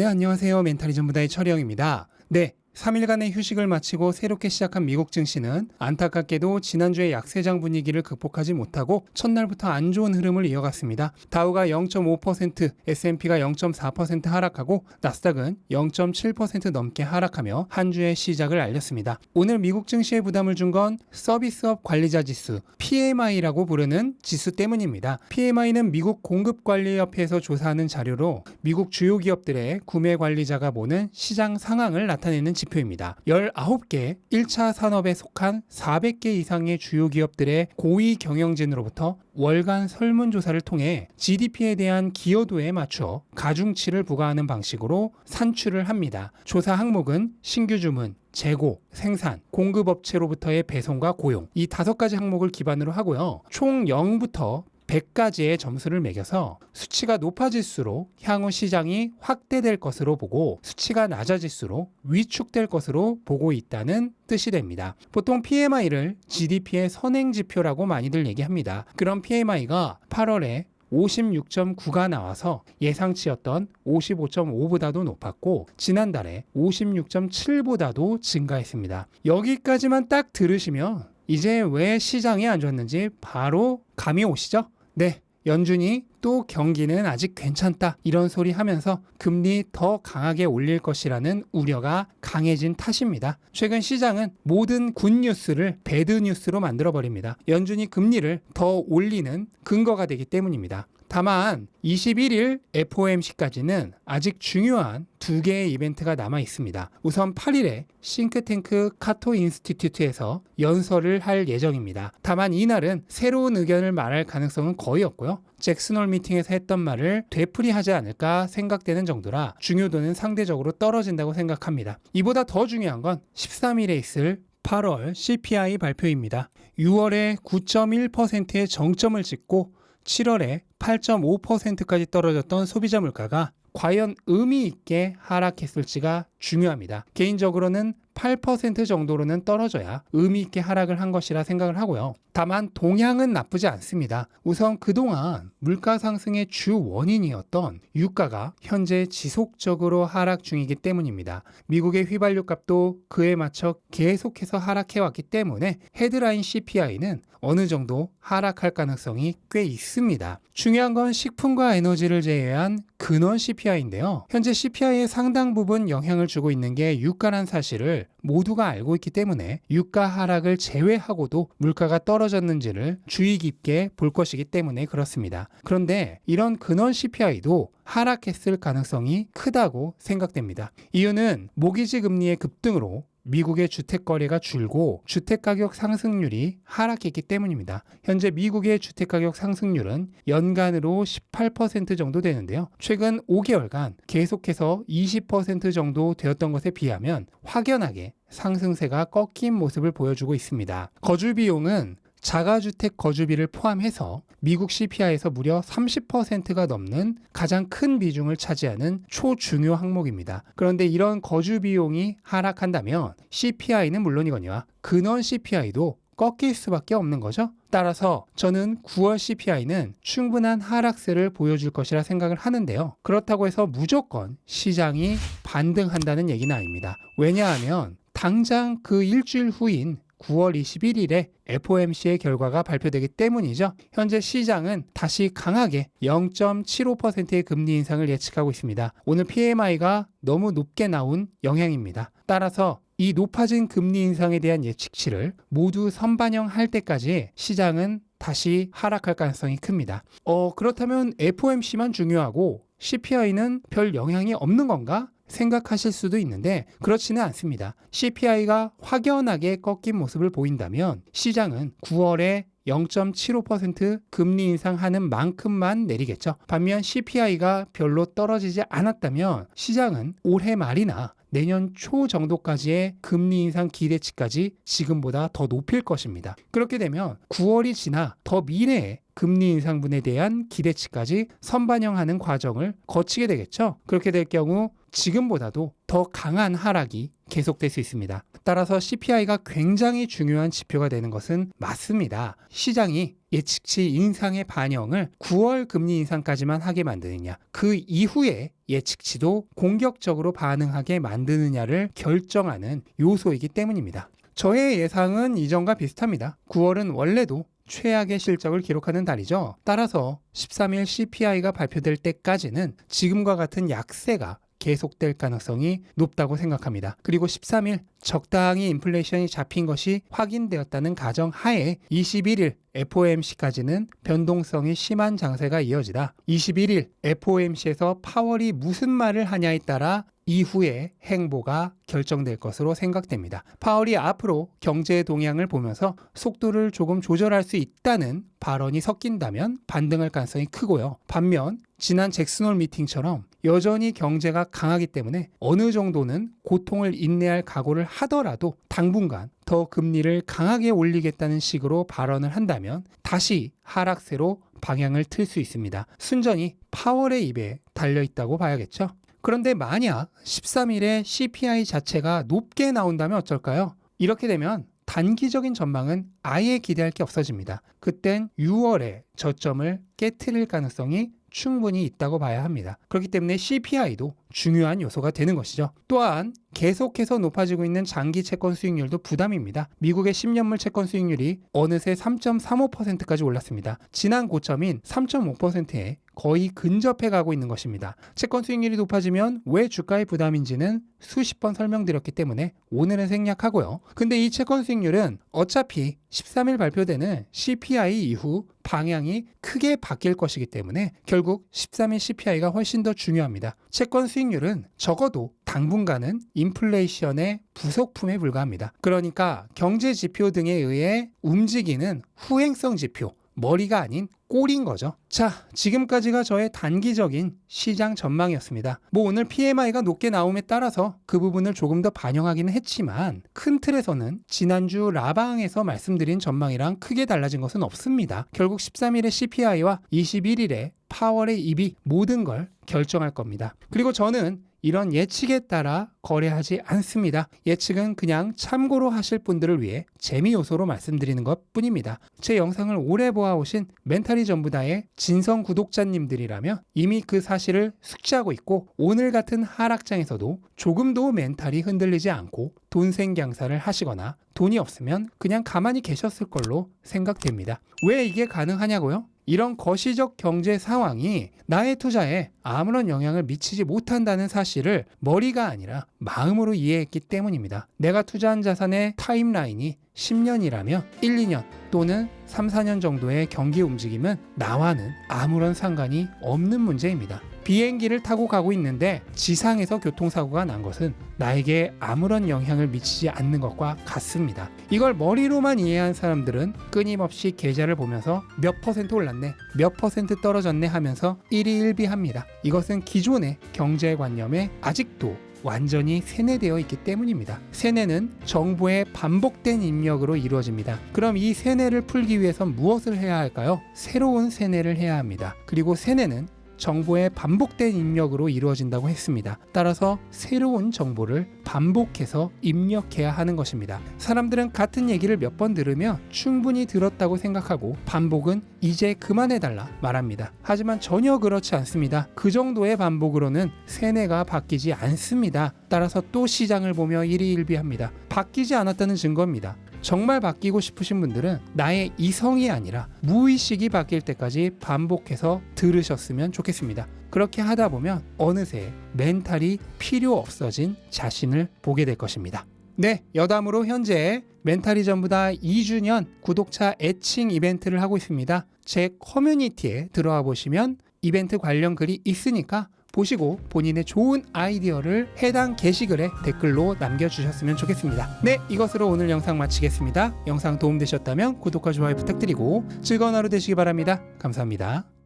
네, 안녕하세요. 멘탈이 전부다의 철영입니다. 네. 3일간의 휴식을 마치고 새롭게 시작한 미국 증시는 안타깝게도 지난주에 약세장 분위기를 극복하지 못하고 첫날부터 안 좋은 흐름을 이어갔습니다. 다우가 0.5%, S&P가 0.4% 하락하고 나스닥은 0.7% 넘게 하락하며 한 주의 시작을 알렸습니다. 오늘 미국 증시에 부담을 준 건 서비스업 관리자 지수 PMI라고 부르는 지수 때문입니다. PMI는 미국 공급관리협회에서 조사하는 자료로 미국 주요 기업들의 구매 관리자가 보는 시장 상황을 나타내는 지표 입니다. 19개 1차 산업에 속한 400개 이상의 주요 기업들의 고위 경영진으로부터 월간 설문조사를 통해 GDP에 대한 기여도에 맞춰 가중치를 부과하는 방식으로 산출을 합니다. 조사 항목은 신규 주문, 재고, 생산, 공급업체로부터의 배송과 고용 이 다섯 가지 항목을 기반으로 하고요. 총 0부터 100가지의 점수를 매겨서 수치가 높아질수록 향후 시장이 확대될 것으로 보고 수치가 낮아질수록 위축될 것으로 보고 있다는 뜻이 됩니다. 보통 PMI를 GDP의 선행 지표라고 많이들 얘기합니다. 그런 PMI가 8월에 56.9가 나와서 예상치였던 55.5보다도 높았고 지난달에 56.7보다도 증가했습니다. 여기까지만 딱 들으시면 이제 왜 시장이 안 좋았는지 바로 감이 오시죠? 네. 연준이 또 경기는 아직 괜찮다 이런 소리 하면서 금리 더 강하게 올릴 것이라는 우려가 강해진 탓입니다. 최근 시장은 모든 굿뉴스를 배드뉴스로 만들어버립니다. 연준이 금리를 더 올리는 근거가 되기 때문입니다. 다만 21일 FOMC까지는 아직 중요한 두 개의 이벤트가 남아 있습니다. 우선 8일에 싱크탱크 카토 인스티튜트에서 연설을 할 예정입니다. 다만 이날은 새로운 의견을 말할 가능성은 거의 없고요. 잭슨홀 미팅에서 했던 말을 되풀이하지 않을까 생각되는 정도라 중요도는 상대적으로 떨어진다고 생각합니다. 이보다 더 중요한 건 13일에 있을 8월 CPI 발표입니다. 6월에 9.1%의 정점을 찍고 7월에 8.5%까지 떨어졌던 소비자 물가가 과연 의미 있게 하락했을지가 중요합니다. 개인적으로는 8% 정도로는 떨어져야 의미 있게 하락을 한 것이라 생각을 하고요. 다만 동향은 나쁘지 않습니다. 우선 그동안 물가 상승의 주 원인이었던 유가가 현재 지속적으로 하락 중이기 때문입니다. 미국의 휘발유 값도 그에 맞춰 계속해서 하락해 왔기 때문에 헤드라인 CPI는 어느 정도 하락할 가능성이 꽤 있습니다. 중요한 건 식품과 에너지를 제외한 근원 CPI인데요. 현재 CPI의 상당 부분 영향을 주고 있는 게 유가란 사실을 모두가 알고 있기 때문에 유가 하락을 제외하고도 물가가 떨어졌는지를 주의 깊게 볼 것이기 때문에 그렇습니다. 그런데 이런 근원 CPI도 하락했을 가능성이 크다고 생각됩니다. 이유는 모기지 금리의 급등으로 미국의 주택 거래가 줄고 주택 가격 상승률이 하락했기 때문입니다. 현재 미국의 주택 가격 상승률은 연간으로 18% 정도 되는데요. 최근 5개월간 계속해서 20% 정도 되었던 것에 비하면 확연하게 상승세가 꺾인 모습을 보여주고 있습니다. 거주 비용은 자가주택 거주비를 포함해서 미국 CPI에서 무려 30%가 넘는 가장 큰 비중을 차지하는 초중요 항목입니다. 그런데 이런 거주 비용이 하락한다면 CPI는 물론이거니와 근원 CPI도 꺾일 수밖에 없는 거죠. 따라서 저는 9월 CPI는 충분한 하락세를 보여줄 것이라 생각을 하는데요. 그렇다고 해서 무조건 시장이 반등한다는 얘기는 아닙니다. 왜냐하면 당장 그 일주일 후인 9월 21일에 FOMC의 결과가 발표되기 때문이죠. 현재 시장은 다시 강하게 0.75%의 금리 인상을 예측하고 있습니다. 오늘 PMI가 너무 높게 나온 영향입니다. 따라서 이 높아진 금리 인상에 대한 예측치를 모두 선반영할 때까지 시장은 다시 하락할 가능성이 큽니다. 어, 그렇다면 FOMC만 중요하고 CPI는 별 영향이 없는 건가? 생각하실 수도 있는데 그렇지는 않습니다. CPI가 확연하게 꺾인 모습을 보인다면 시장은 9월에 0.75% 금리 인상하는 만큼만 내리겠죠. 반면 CPI가 별로 떨어지지 않았다면 시장은 올해 말이나 내년 초 정도까지의 금리 인상 기대치까지 지금보다 더 높일 것입니다. 그렇게 되면 9월이 지나 더 미래에 금리 인상분에 대한 기대치까지 선반영하는 과정을 거치게 되겠죠. 그렇게 될 경우 지금보다도 더 강한 하락이 계속될 수 있습니다. 따라서 CPI가 굉장히 중요한 지표가 되는 것은 맞습니다. 시장이 예측치 인상의 반영을 9월 금리 인상까지만 하게 만드느냐, 그 이후에 예측치도 공격적으로 반응하게 만드느냐를 결정하는 요소이기 때문입니다. 저의 예상은 이전과 비슷합니다. 9월은 원래도 최악의 실적을 기록하는 달이죠. 따라서 13일 CPI가 발표될 때까지는 지금과 같은 약세가 계속될 가능성이 높다고 생각합니다. 그리고 13일 적당히 인플레이션이 잡힌 것이 확인되었다는 가정 하에 21일 FOMC까지는 변동성이 심한 장세가 이어지다. 21일 FOMC에서 파월이 무슨 말을 하냐에 따라 이후의 행보가 결정될 것으로 생각됩니다. 파월이 앞으로 경제 동향을 보면서 속도를 조금 조절할 수 있다는 발언이 섞인다면 반등할 가능성이 크고요. 반면 지난 잭슨홀 미팅처럼 여전히 경제가 강하기 때문에 어느 정도는 고통을 인내할 각오를 하더라도 당분간 더 금리를 강하게 올리겠다는 식으로 발언을 한다면 다시 하락세로 방향을 틀 수 있습니다. 순전히 파월의 입에 달려 있다고 봐야겠죠. 그런데 만약 13일에 CPI 자체가 높게 나온다면 어쩔까요? 이렇게 되면 단기적인 전망은 아예 기대할 게 없어집니다. 그땐 6월에 저점을 깨트릴 가능성이 충분히 있다고 봐야 합니다. 그렇기 때문에 CPI도 중요한 요소가 되는 것이죠. 또한 계속해서 높아지고 있는 장기 채권 수익률도 부담입니다. 미국의 10년물 채권 수익률이 어느새 3.35%까지 올랐습니다. 지난 고점인 3.5%에 거의 근접해 가고 있는 것입니다. 채권 수익률이 높아지면 왜 주가의 부담인지는 수십 번 설명드렸기 때문에 오늘은 생략하고요. 근데 이 채권 수익률은 어차피 13일 발표되는 CPI 이후 방향이 크게 바뀔 것이기 때문에 결국 13일 CPI가 훨씬 더 중요합니다. 채권 수익률은 적어도 당분간은 인플레이션의 부속품에 불과합니다. 그러니까 경제 지표 등에 의해 움직이는 후행성 지표, 머리가 아닌 꼴인 거죠. 자, 지금까지가 저의 단기적인 시장 전망이었습니다. 뭐 오늘 PMI가 높게 나옴에 따라서 그 부분을 조금 더 반영하기는 했지만 큰 틀에서는 지난주 라방에서 말씀드린 전망이랑 크게 달라진 것은 없습니다. 결국 13일의 CPI와 21일에 파월의 입이 모든 걸 결정할 겁니다. 그리고 저는 이런 예측에 따라 거래하지 않습니다. 예측은 그냥 참고로 하실 분들을 위해 재미 요소로 말씀드리는 것 뿐입니다. 제 영상을 오래 보아오신 멘탈이 전부다의 진성 구독자님들이라면 이미 그 사실을 숙지하고 있고 오늘 같은 하락장에서도 조금도 멘탈이 흔들리지 않고 돈생경사를 하시거나 돈이 없으면 그냥 가만히 계셨을 걸로 생각됩니다. 왜 이게 가능하냐고요? 이런 거시적 경제 상황이 나의 투자에 아무런 영향을 미치지 못한다는 사실을 머리가 아니라 마음으로 이해했기 때문입니다. 내가 투자한 자산의 타임라인이 10년이라면 1, 2년 또는 3, 4년 정도의 경기 움직임은 나와는 아무런 상관이 없는 문제입니다. 비행기를 타고 가고 있는데 지상에서 교통사고가 난 것은 나에게 아무런 영향을 미치지 않는 것과 같습니다. 이걸 머리로만 이해한 사람들은 끊임없이 계좌를 보면서 몇 퍼센트 올랐네, 몇 퍼센트 떨어졌네 하면서 일희일비합니다. 이것은 기존의 경제관념에 아직도 완전히 세뇌되어 있기 때문입니다. 세뇌는 정보의 반복된 입력으로 이루어집니다. 그럼 이 세뇌를 풀기 위해선 무엇을 해야 할까요? 새로운 세뇌를 해야 합니다. 그리고 세뇌는 정보의 반복된 입력으로 이루어진다고 했습니다. 따라서 새로운 정보를 반복해서 입력해야 하는 것입니다. 사람들은 같은 얘기를 몇 번 들으며 충분히 들었다고 생각하고 반복은 이제 그만해달라 말합니다. 하지만 전혀 그렇지 않습니다. 그 정도의 반복으로는 세뇌가 바뀌지 않습니다. 따라서 또 시장을 보며 일희일비합니다. 바뀌지 않았다는 증거입니다. 정말 바뀌고 싶으신 분들은 나의 이성이 아니라 무의식이 바뀔 때까지 반복해서 들으셨으면 좋겠습니다. 그렇게 하다 보면 어느새 멘탈이 필요 없어진 자신을 보게 될 것입니다. 네, 여담으로 현재 멘탈이 전부 다 2주년 구독자 애칭 이벤트를 하고 있습니다. 제 커뮤니티에 들어와 보시면 이벤트 관련 글이 있으니까 보시고 본인의 좋은 아이디어를 해당 게시글에 댓글로 남겨주셨으면 좋겠습니다. 네, 이것으로 오늘 영상 마치겠습니다. 영상 도움되셨다면 구독과 좋아요 부탁드리고 즐거운 하루 되시기 바랍니다. 감사합니다.